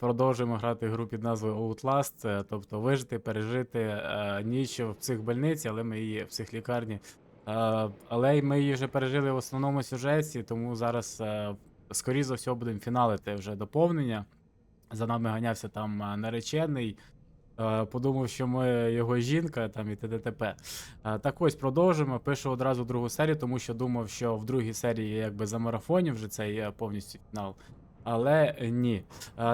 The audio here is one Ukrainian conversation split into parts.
Продовжуємо грати гру під назвою Outlast, тобто вижити, пережити е, ніч в психбольниці, але ми її в психлікарні. Е, але ми її вже пережили в основному сюжеті, тому зараз, е, скоріше за все, будемо фіналити вже доповнення. За нами ганявся там е, наречений. Е, подумав, що ми його жінка там і т.д.т.п. Е, так ось продовжимо. Пишу одразу другу серію, тому що думав, що в другій серії якби за марафонів вже цей е, повністю фінал. Але ні.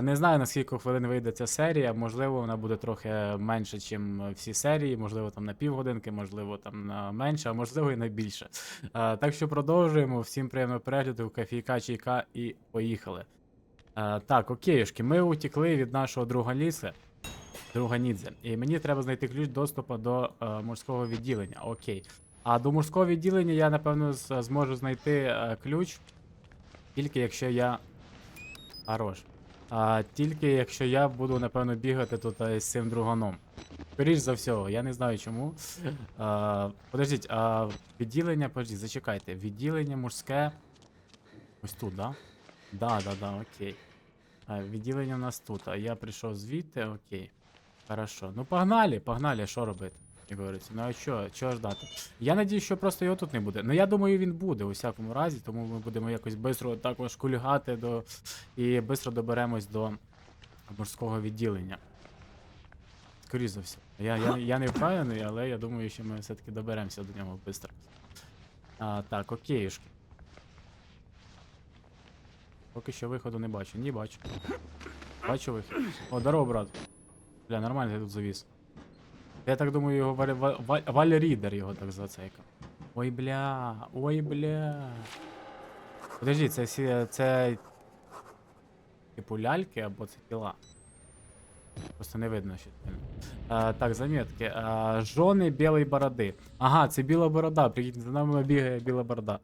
Не знаю, на скільки хвилин вийде ця серія. Можливо, вона буде трохи менше, ніж всі серії. Можливо, там на півгодинки, можливо, там на менше, а можливо і на більше. Так що продовжуємо. Всім приємного перегляду, кофійка, чайка і поїхали. Так, окейшки, ми утікли від нашого друга ліса. Друга Нідзе. І мені треба знайти ключ доступу до е, морського відділення. Окей. А до морського відділення я, напевно, зможу знайти е, ключ. Тільки якщо я. Хорош. А, тільки якщо я буду, напевно, бігати тут е, з цим друганом. Скоріш за все, я не знаю чому. А, подождіть, а відділення, подождіть, зачекайте. Відділення мужське. Ось тут, да? Да, да, да, окей. А, відділення у нас тут. А я прийшов звідти, окей. Хорошо. Ну погнали, погнали, що робити? Як говориться. Ну а що, чого ждати? Я надію, що просто його тут не буде. Ну я думаю, він буде у всякому разі, тому ми будемо якось швидко також кульгати до. І швидко доберемось до морського відділення. Скоріше за все. Я, я, я не впевнений, але я думаю, що ми все-таки доберемося до нього швидко. А, так, окейшки. Поки що виходу не бачу. Ні, бачу. Бачу вихід. О, здорово, брат. Бля, нормально я тут завіс. Я так думаю, його Валь, Валь, Валь, його так зацейкав. Ой, бля, ой, бля. Подожди, це всі. це. Типу ляльки або це тіла? Просто не видно ще. сильно. А, так, заметки. А, жони білої бороди. Ага, це біла борода. Прикиньте, за нами бігає біла борода.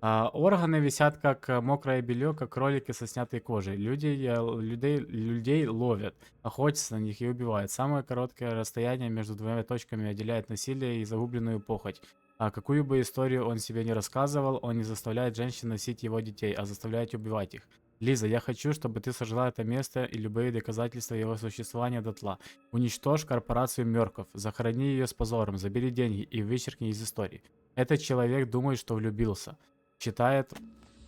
А, органы висят как э, мокрое белье, как кролики со снятой кожей. Люди, э, людей, людей ловят, охотятся на них и убивают. Самое короткое расстояние между двумя точками отделяет насилие и загубленную похоть. А какую бы историю он себе не рассказывал, он не заставляет женщин носить его детей, а заставляет убивать их. Лиза, я хочу, чтобы ты сожгла это место и любые доказательства его существования дотла. Уничтожь корпорацию Мерков, захорони ее с позором, забери деньги и вычеркни из истории. Этот человек думает, что влюбился. Считает,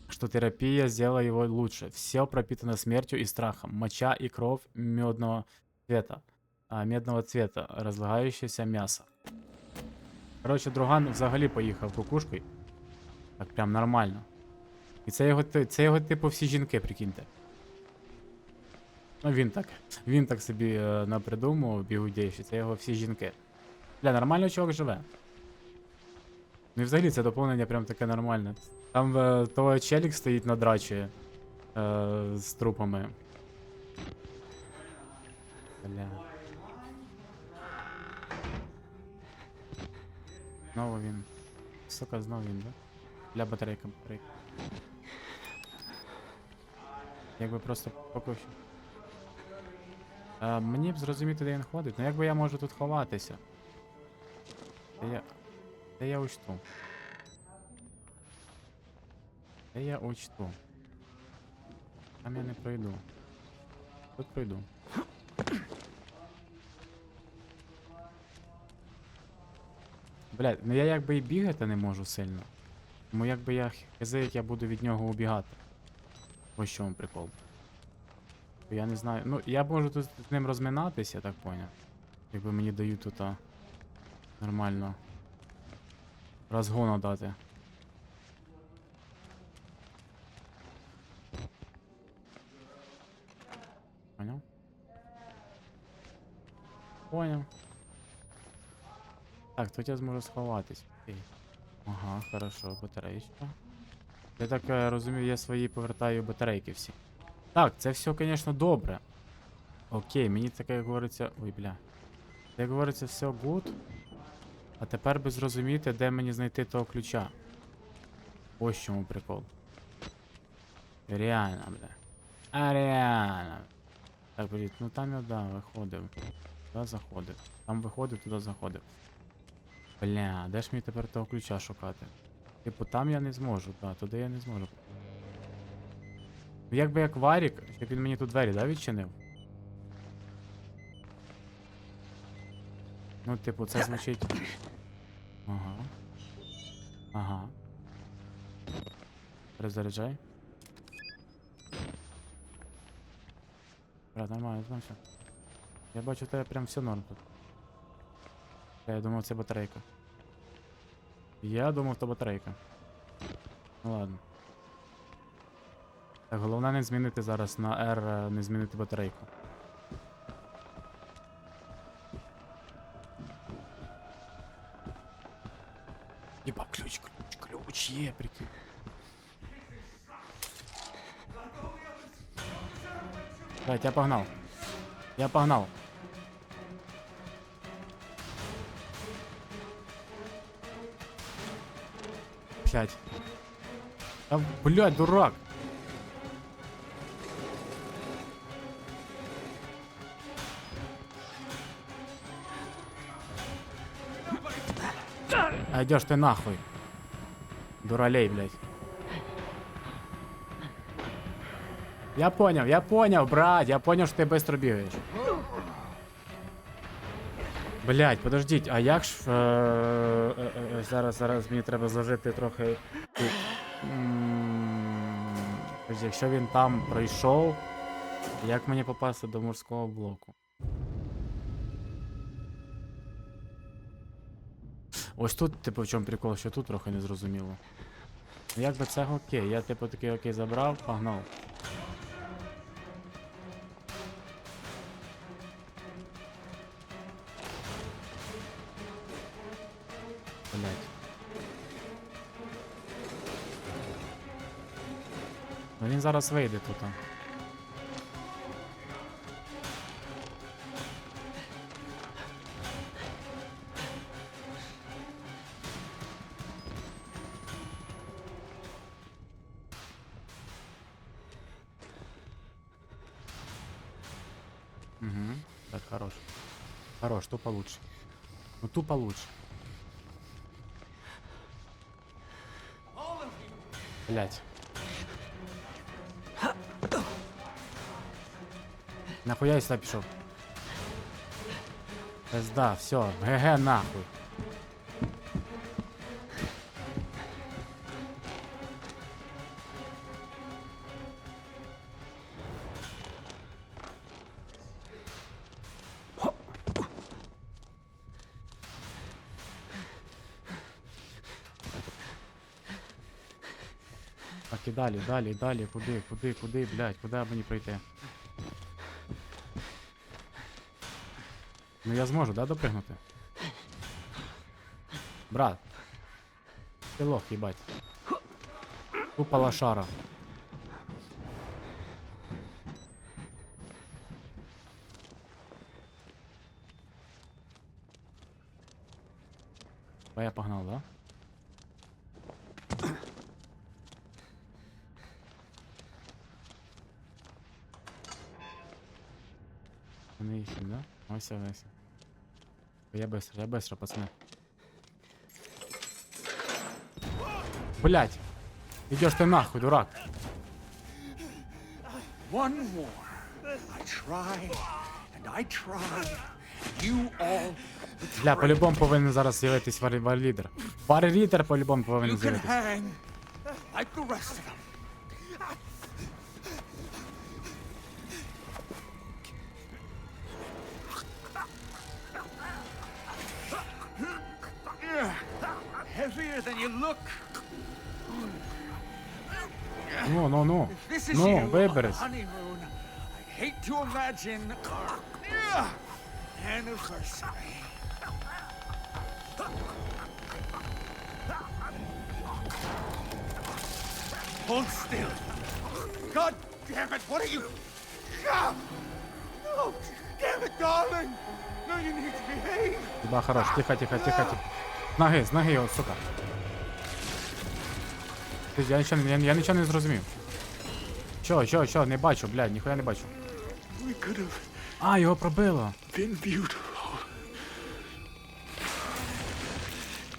что терапия сделала его лучше. Все пропитано смертью и страхом. Моча и кровь медного цвета. А, медного цвета. Разлагающееся мясо. Коротше, друган взагалі поїхав кукушкою. Так прям нормально. І це його, це його типу всі жінки, прикиньте. Ну він так. Він так собі е, напридумував, бігудєйші, це його всі жінки. Бля, нормально чувак живе. Ну і взагалі це доповнення прям таке нормальне. Там е, того челік стоїть на драчі е, з трупами. Бля. Знову він. Сука, знову він, да? Бля, батарейка, батарейка. Якби просто поки. Е, мені б зрозуміти, де він ходить. Ну якби я можу тут ховатися. Де я. Де я учту. Де я учту. Там я не пройду. Тут пройду. Блядь, ну я якби і бігати не можу сильно. Тому якби я як я буду від нього убігати. Ось в чому прикол. Я не знаю. Ну, я можу тут з ним розминатися, я так поняв. Якби мені дають тут нормально. Розгону дати. Поняв? Поняв. Так, тут я зможу сховатись. Ага, хорошо, батареїчка. Я так е, розумію, я свої повертаю батарейки всі. Так, це все, звісно, добре. Окей, мені таке як говориться. Ой, бля. Це, Як говориться, все гуд. А тепер би зрозуміти, де мені знайти того ключа. Ось чому прикол. Реально, бля. А реально. Так, блін, ну там я да, виходив. Туди заходив. Там виходив, туди заходив. Бля, де ж мені тепер того ключа шукати? Типу, там я не зможу, так, туди я не зможу. Якби як варік, щоб він мені тут двері, да, відчинив? Ну, типу, це звучить. Ага. Ага. Перезаряджай. Брат, нормально, там все. Я бачу, в тебе прям все норм тут. Я думав, це батарейка. Я думав, то батарейка. Ну ладно. Так, головне не змінити зараз на R, е, не змінити батарейку. Єба, ключ, ключ, ключ є, прикинь. Блять, я погнал. Я погнал. Пять. Да, блядь, дурак. А идешь ты нахуй. Дуралей, блядь. Я понял, я понял, брат, я понял, что ты быстро бігаєш. Блять, подождіть, а як ж. Е, е, е, зараз, зараз мені треба зложити трохи. Якщо він там пройшов, як мені попасти до морського блоку? Ось тут, типу, в чому прикол, що тут трохи не зрозуміло. Ну якби це окей, я типу такий окей забрав, погнав. Він зараз вийде тут. Угу. Так, хорош. Хорош, тупо лучше. Ну тупо лучше. Блять. Нахуя я сюда пішов? Пизда, все, ГГ нахуй. Так і далі, далі, далі, куди, куди, куди, блядь, куди мені пройти? Ну я зможу, да, допригнути? Брат. Ти лох, їбать. Тупа лошара. А я погнал, да? Вони їх, да? Ось, ось Я быстро, я быстро, пацаны. Блять! Идешь ты нахуй, дурак. One more. I try and I try. You all Бля, betray. по-любому повинен зараз з'явитись вар- вар-лідер. Вар-лідер по-любому You повинен can з'явитись. Ну, ну, ну. Ну, виберись. uh. Hold still. God damn it, what are you? Ah! No, damn it, darling. No, you need to behave. Хіба хорош, тихо, тихо, тихо, тихо. Ноги, з ноги його, сука. Я нічого, я, я нічого не зрозумів. Чо, чо, чо, не бачу, блядь, ніхуя не бачу. А, його пробило.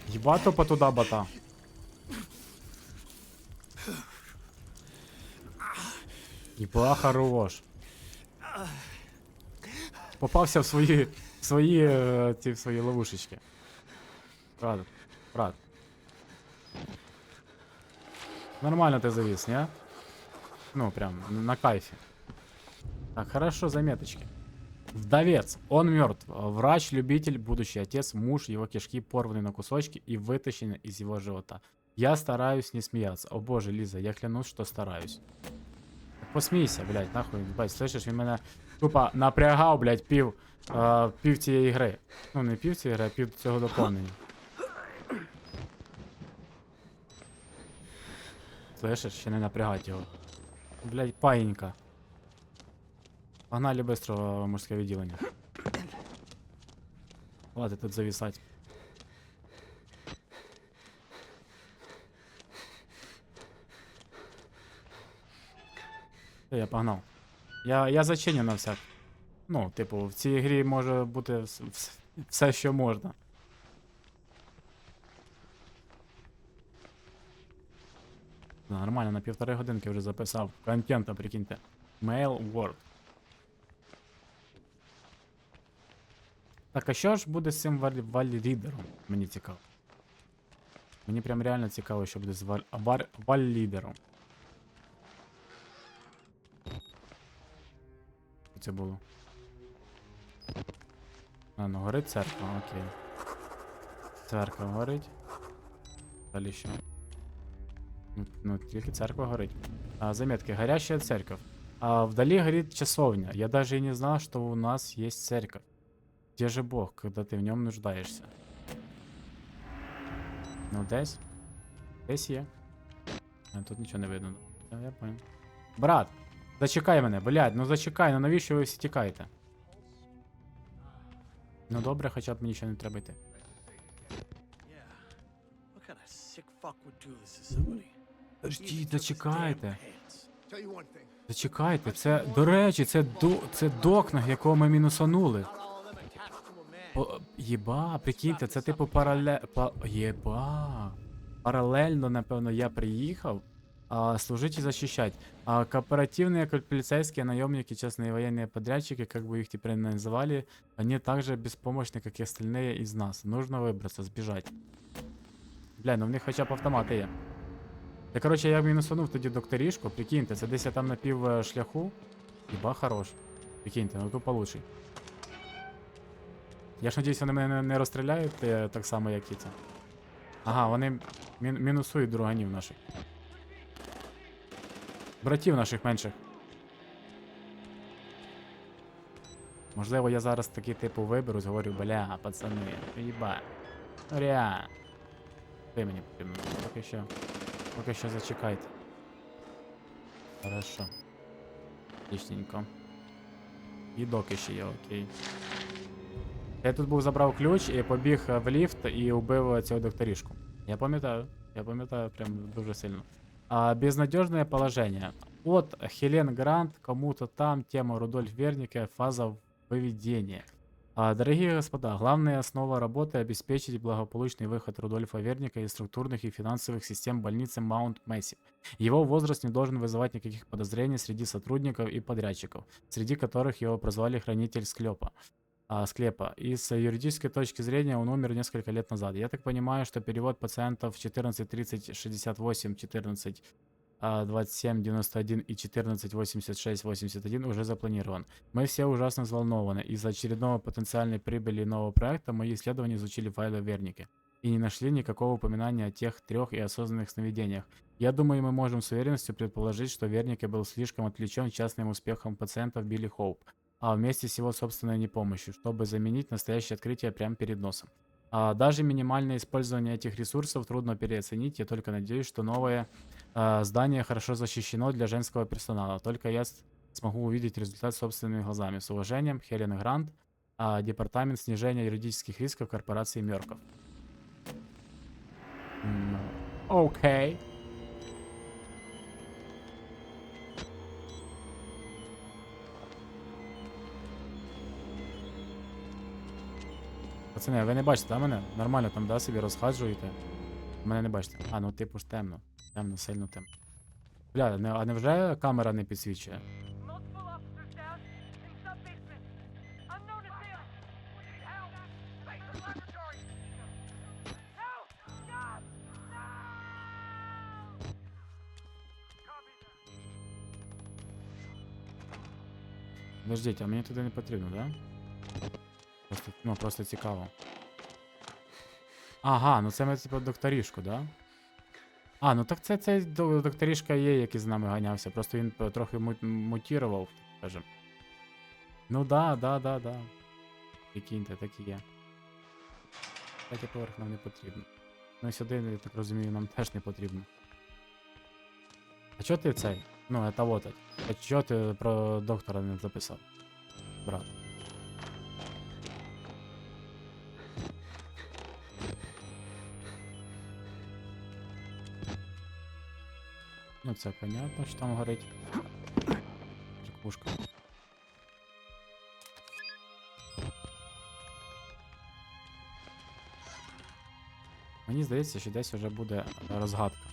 Єбато потуда бота. Єба хорош. Попався в свої, в свої, е, ті, в свої ловушечки. Правда, правда. Нормально ти завис, не? Ну, прям на кайфе. Так, хорошо, заметочки. Вдовец. Он мертв. Врач, любитель, будущий отец, муж, его кишки порваны на кусочки и вытащены из его живота. Я стараюсь не смеяться. О боже, Лиза, я клянусь, что стараюсь. Так Посмійся, блядь, нахуй, бать, слышиш, він мене тупо напрягав, блядь, пів, е, пів цієї гри. Ну, не пів цієї гри, а пів цього доповнення. Слышиш, ще не напрягать його. Блядь, паїнька. Погнали быстро в мужське відділення. Хватит тут зависать. Все, я погнав. Я, я зачиню на всяк. Ну, типу, в цій грі може бути вс- вс- все, що можна. Нормально, на півтори годинки вже записав. Контента, прикиньте. Mail Word. Так, а що ж буде з цим валі- валідером? Мені цікаво. Мені прям реально цікаво, що буде з валь... Що це було? А, ну горить церква, окей. Церква горить. Далі що? Ну, тільки церква горить. А, заметки. Горящая церковь. А вдали горит часовня. Я даже и не знал, что у нас есть церковь. Где же Бог, когда ты в нем нуждаешься? Ну, десь. Десь є. А, тут нічого не видно. Я, я понял. Брат, зачекай мене, блядь, ну зачекай, ну навіщо ви всі тікаєте? Ну добре, хоча б мені ще не треба йти. What kind of sick fuck would do this to somebody? Подождіть, зачекайте. Pants. Tell you one thing. Зачекайте, це, до речі, це, до, це докнаг, якого ми мінусанули. Not all of them attached to a man. О, єба, прикиньте, це типу парале... Па... Єба. Паралельно, напевно, я приїхав а, служить и защищать. А кооперативные, как полицейские, наемники, частные военные подрядчики, как бы их теперь называли, они также беспомощны, как и остальные из нас. Нужно выбраться, сбежать. Бля, ну в них хоча б автомати є. Та коротше, я мінусанув тоді докторішку, прикиньте, це десь я там на пів е, шляху. Єба хорош. Прикиньте, ну тут получше. Я ж надіюсь, вони мене не, розстріляють е, так само, як і це. Ага, вони мін, мінусують друганів наших. Братів наших менших. Можливо, я зараз такий типу виберусь, говорю, бля, пацани, їба. Ну реально. Ви мені. Поки що. Поки що зачекайте. Хорошо. Отличненько. І доки ще є, окей. Я тут був забрав ключ і побіг е, в ліфт і убив цього докторішку. Я пам'ятаю. Я пам'ятаю прям дуже сильно. А, безнадежное положение. От Хелен Грант, кому-то там, тема Рудольф Верника, фаза выведения. А, дорогие господа, главная основа работы обеспечить благополучный выход Рудольфа Верника из структурных и финансовых систем больницы Маунт Месси. Его возраст не должен вызывать никаких подозрений среди сотрудников и подрядчиков, среди которых его прозвали хранитель склепа. А, склепа. И с юридической точки зрения он умер несколько лет назад. Я так понимаю, что перевод пациентов 14, 30, 68, 14, а, 27, 91 и 14, 86, 81 уже запланирован. Мы все ужасно взволнованы. Из-за очередного потенциальной прибыли нового проекта мои исследования изучили файлы Верники и не нашли никакого упоминания о тех трех и осознанных сновидениях. Я думаю, мы можем с уверенностью предположить, что Вернике был слишком отвлечен частным успехом пациентов Билли Хоуп, а вместе с его собственной непомощью, чтобы заменить настоящее открытие прямо перед носом. А даже минимальное использование этих ресурсов трудно переоценить, я только надеюсь, что новое а, здание хорошо защищено для женского персонала. Только я смогу увидеть результат собственными глазами. С уважением, Хелен Грант, а, Департамент снижения юридических рисков корпорации Мерков. Окей. Пацани, ви не бачите, да, мене? Нормально там, да, собі розхаджуєте? Мене не бачите. А, ну типу ж темно. Темно, сильно темно. Бля, не, а невже камера не підсвічує? Подождіть, а мені туди не потрібно, да? Просто, ну, просто цікаво. Ага, ну це ми типу докторішку, да? А, ну так це цей до- докторішка є, який з нами ганявся. Просто він трохи му- мутірував, скажем. Ну да, да, да, да. Прикиньте, так і є. Третій поверх нам не потрібно. Ну і сюди, я так розумію, нам теж не потрібно. А чого ти цей? Ну, это вот. А чого ти про доктора не записав? Брат. Ну це понятно, що там горить. Ракушка. Мені здається, що десь вже буде розгадка.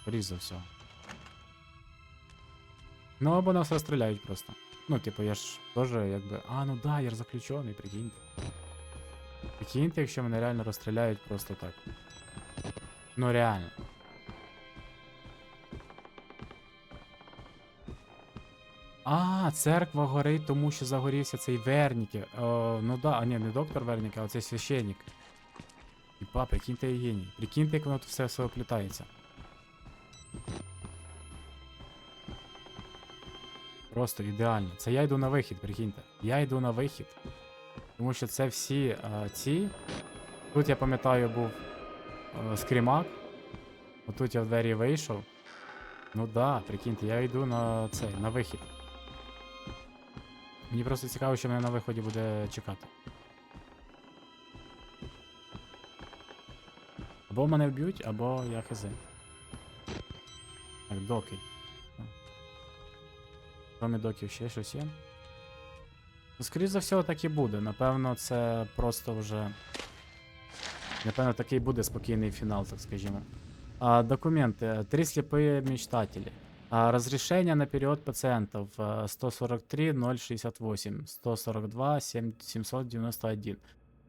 Скоріш за все. Ну або нас розстріляють просто. Ну, типу, я ж теж якби. А, ну да, я ж заключений, прикиньте. Прикиньте, якщо мене реально розстріляють просто так. Ну реально. А, церква горить, тому що загорівся цей Верніки. О, ну да, а ні, не доктор Верніки, а цей священник. Іпа, прикиньте я геній. Прикиньте, як воно тут все все оплітається. Просто ідеально. Це я йду на вихід, прикиньте. Я йду на вихід. Тому що це всі е, ці. Тут я пам'ятаю був е, скрімак. Отут я в двері вийшов. Ну да, прикиньте, я йду на цей, на вихід. Мені просто цікаво, що мене на виході буде чекати. Або мене вб'ють, або я хз. Так, доки. Кроме доків ще щось є. Ну, скоріш за все, так і буде. Напевно, це просто вже. Напевно, такий буде спокійний фінал, так скажімо. А, документы. Три слепые мечтатели. А, разрешение на период пациентов а, 143 068, 142 7, 791,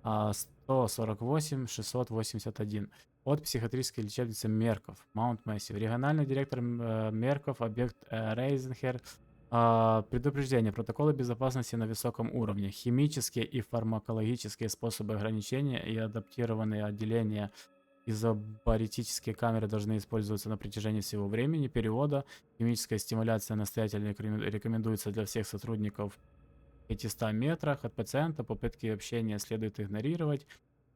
а, 148 681. От психиатрической лечебницы Мерков, Маунт Месси. Региональный директор э, Мерков, объект э, Рейзенхер. А, Предупреждение. Протоколы безопасности на высоком уровне. Химические и фармакологические способы ограничения и адаптированные отделения изобаретические камеры должны использоваться на протяжении всего времени перевода. Химическая стимуляция настоятельно рекомен- рекомендуется для всех сотрудников в 500 метрах от пациента. Попытки общения следует игнорировать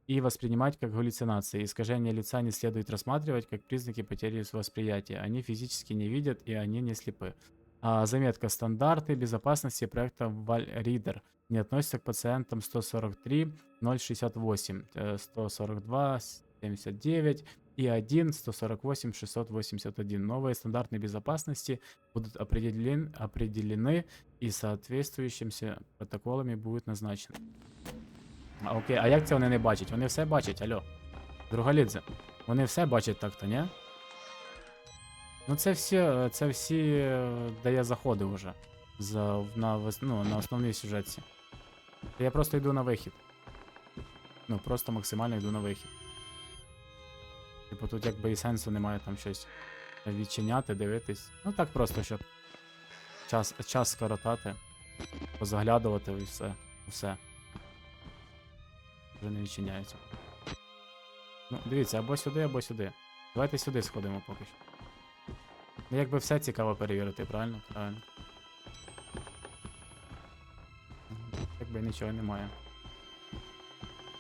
и воспринимать как галлюцинации. Искажение лица не следует рассматривать как признаки потери восприятия. Они физически не видят и они не слепы. А, заметка. Стандарты безопасности проекта Valreader не относятся к пациентам 143 068, э, 142 79 и 1 148 681. Новые стандарты безопасности будут определен, определены и соответствующимся протоколами будут назначены. А, окей, а як це вони не бачать? Вони все бачать, алло. Другалідзе. Вони все бачать так-то, ні? Ну це всі, е, це всі, е, де я заходив уже. За, на, вос- ну, на основній сюжетці. Я просто йду на вихід. Ну, просто максимально йду на вихід. Типу тут якби і сенсу немає там щось відчиняти, дивитись. Ну так просто, щоб час, час скоротати, позаглядувати і все. Все. Вже не відчиняється. Ну, дивіться, або сюди, або сюди. Давайте сюди сходимо поки що. Ну, якби все цікаво перевірити, правильно? Правильно. Якби нічого немає.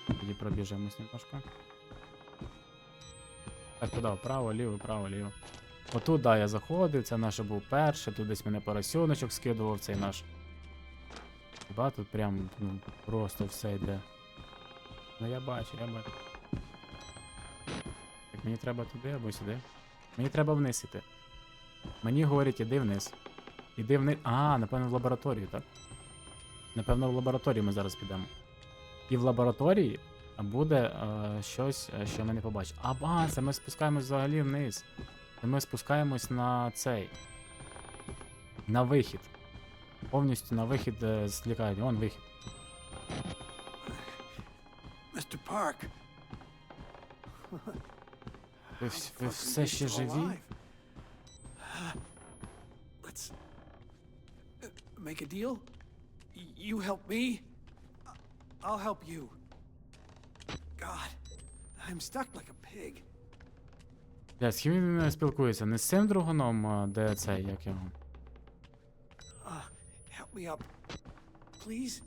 Тоді пробіжимось немножко. Так, куди? Вправо, ліво, право, ліво. Отут, да, я заходив, це наш був перший, тут десь мене поросюночок скидував, цей наш. Хіба тут прям ну, просто все йде. Ну я бачу, я бачу. Так, мені треба туди або сюди. Мені треба вниз іти. Мені говорять, іди вниз. Іди вниз. А, напевно, в лабораторію, так? Напевно, в лабораторію ми зараз підемо. І в лабораторії буде е, щось, е, що ми не побачимо. А, а, це ми спускаємось взагалі вниз. І ми спускаємось на цей. На вихід. Повністю на вихід е, з лікарні. Вон вихід. Mr. Park. Ви, вс- ви все ще живі? Let's uh, make a deal. You help me. I'll help you. God, I'm stuck like a pig. Бля, з ким він е, спілкується? Не з цим другоном, де цей, як його. Uh, help me up, please.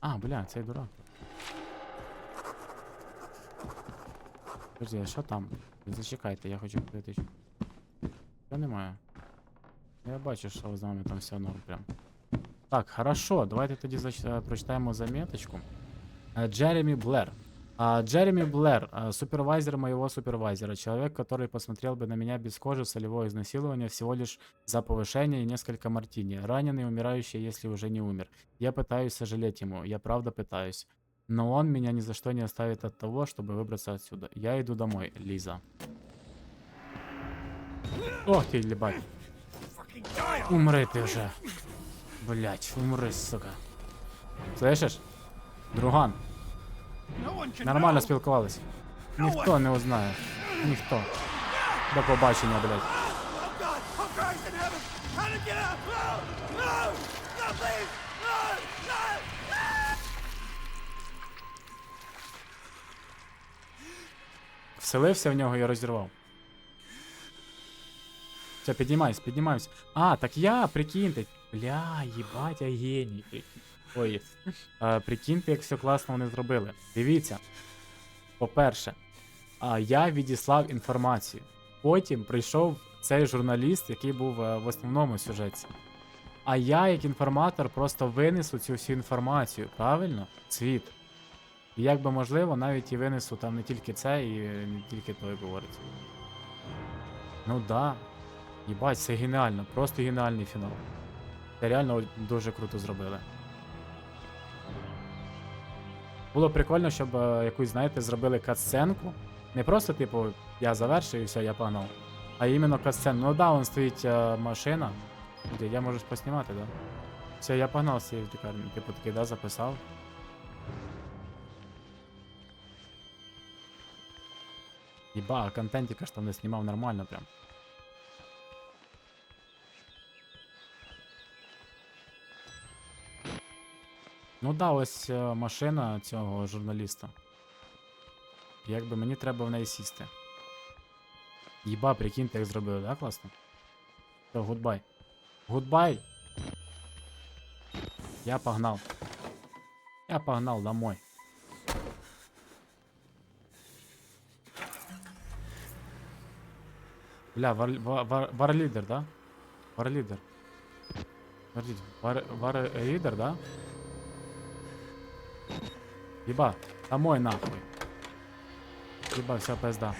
А, бля, цей дурак. Подожди, а що там? Зачекайте, я хочу подивитись. Що немає? Я бачу, що з вами там все норм прям. Так, хорошо, давайте тоді е, прочитаємо заметочку. Э, Джереми Блэр. А, Джереми Блэр, а, супервайзер моего супервайзера, человек, который посмотрел бы на меня без кожи, солевое изнасилование всего лишь за повышение и несколько мартини. Раненый, умирающий, если уже не умер. Я пытаюсь сожалеть ему, я правда пытаюсь. Но он меня ни за что не оставит от того, чтобы выбраться отсюда. Я иду домой, Лиза. Ох ты, ебать. Умри ты уже. Блять, умри, сука. Слышиш? Друган, нормально спілкувались. Ніхто не узнає. Ніхто. До побачення, блять. Вселився в нього і розірвав. Все, піднімайся, піднімайся. А, так я, прикиньте. Бля, їбать, я геній. Ой. А, прикиньте, як все класно вони зробили. Дивіться. По-перше, а, я відіслав інформацію. Потім прийшов цей журналіст, який був е, в основному сюжеті. А я, як інформатор, просто винесу цю всю інформацію, правильно? Світ. І як би можливо, навіть і винесу там не тільки це, і не тільки той говорить. Ну да. Їбать, це геніально, просто геніальний фінал. Це реально дуже круто зробили. Було прикольно, щоб е, якусь, знаєте, зробили катсценку. Не просто, типу, я завершив і все, я погнав. А іменно катсцену. Ну да, вон стоїть е, машина. Де я можу поснімати, да? Все, я погнав з цієї лікарні. Типу такий, да, записав. Єба, а контентика ж там не знімав нормально прям. Ну да, ось е, машина цього журналіста. Якби мені треба в неї сісти. Єба, прикиньте, як зробили, да, класно? Все, гудбай. Гудбай! Я погнал. Я погнал домой. Бля, вар, вар, вар, варлидер, да? Варлидер. Подождите, вар, варлидер, да? Еба, домой нахуй. Еба, вся пизда.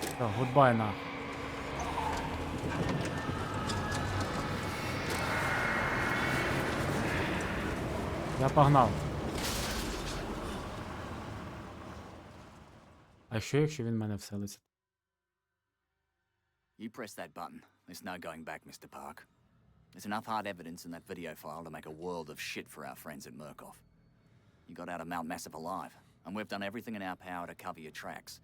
Все, гудбай нахуй. Я погнав. А що, якщо він в мене вселиться? You press that button. There's no going back, Mr. Park. There's enough hard evidence in that video file to make a world of shit for our friends at Murkoff. You got out of Mount Massive alive, and we've done everything in our power to cover your tracks.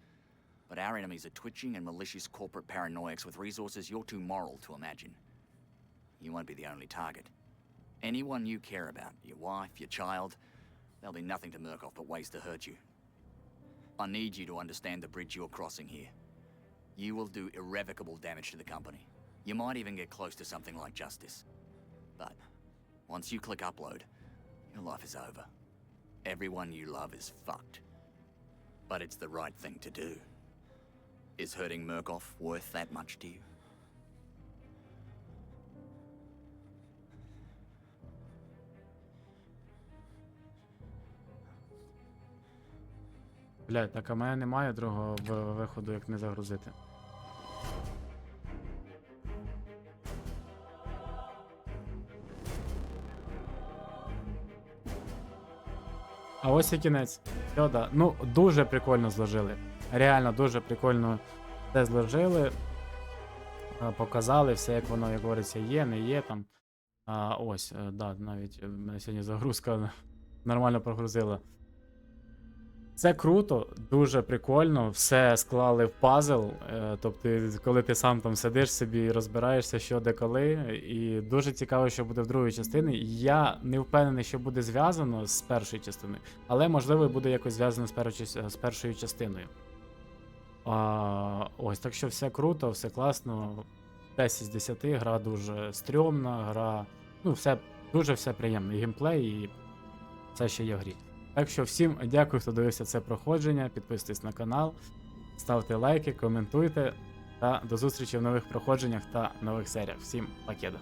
But our enemies are twitching and malicious corporate paranoics with resources you're too moral to imagine. You won't be the only target. Anyone you care about, your wife, your child, there'll be nothing to Murkoff but ways to hurt you. I need you to understand the bridge you're crossing here. You will do irrevocable damage to the company. You might even get close to something like justice. But once you click upload, your life is over. Everyone you love is fucked. But it's the right thing to do. Is hurting Murkoff worth that much to you? Блядь, так а мене немає другого виходу, як не загрузити. А ось і кінець. Йода. Ну, дуже прикольно зложили. реально дуже прикольно все зложили. Показали все, як воно, як говориться, є, не є там. А, ось, е, да, навіть е, мене сьогодні загрузка нормально прогрузила. Це круто, дуже прикольно, все склали в пазл. е, Тобто, коли ти сам там сидиш собі і розбираєшся, що де коли. І дуже цікаво, що буде в другій частині. Я не впевнений, що буде зв'язано з першою частиною, але можливо буде якось зв'язано з, першою- з першою частиною. А, ось, так що все круто, все класно. 10 з 10, гра дуже стрьомна, гра. Ну, все, дуже все приємно. І геймплей, і все, що є в грі. Так що всім дякую, хто дивився це проходження. Підписуйтесь на канал, ставте лайки, коментуйте та до зустрічі в нових проходженнях та нових серіях. Всім пакеда.